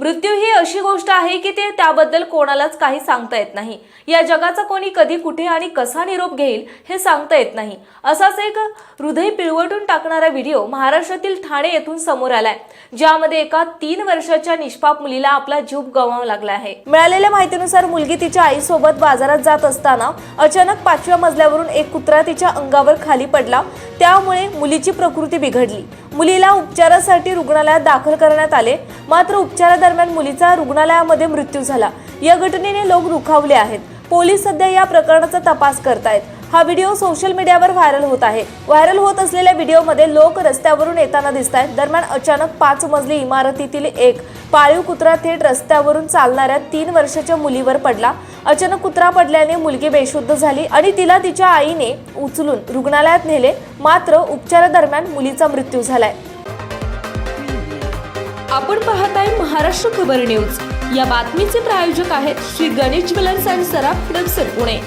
मृत्यू ही अशी गोष्ट आहे की ते त्याबद्दल कोणालाच काही सांगता येत नाही. या जगाचा कोणी कधी कुठे आणि कसा निरोप घेईल हे सांगता येत नाही. असाच एक हृदय पिळवटून टाकणारा व्हिडिओ महाराष्ट्रातील ठाणे येथून समोर आलाय ज्यामध्ये एका तीन वर्षाच्या निष्पाप मुलीला आपला जीव गमावा लागला आहे. मिळालेल्या माहितीनुसार मुलगी तिच्या आईसोबत बाजारात जात असताना अचानक पाचव्या मजल्यावरून एक कुत्रा तिच्या अंगावर खाली पडला. त्यामुळे मुलीची प्रकृती बिघडली. मुलीला उपचारासाठी रुग्णालयात दाखल करण्यात आले. मात्र उपचारादरम्यान मुलीचा रुग्णालयामध्ये मृत्यू झाला. या घटनेने लोक दुखावले आहेत. पोलीस सध्या या प्रकरणाचा तपास करतायत. हा व्हिडिओ सोशल मीडियावर व्हायरल होत आहे. व्हायरल होत असलेल्या व्हिडिओमध्ये लोक रस्त्यावरून येताना दिसत आहेत दरम्यान अचानक पाच मजली इमारतीतील एक पाळीव कुत्रा थेट रस्त्यावरून चालणाऱ्या तीन वर्षाच्या मुलीवर पडला. अचानक कुत्रा पडल्याने मुलगी बेशुद्ध झाली आणि तिला तिच्या आईने उचलून रुग्णालयात नेले. मात्र उपचारादरम्यान मुलीचा मृत्यू झालाय. आपण पाहत आहे महाराष्ट्र खबर न्यूज. या बातमीचे प्रायोजक आहेत श्री गणेश ज्वेलर्स अँड सराफ हडपसर पुणे.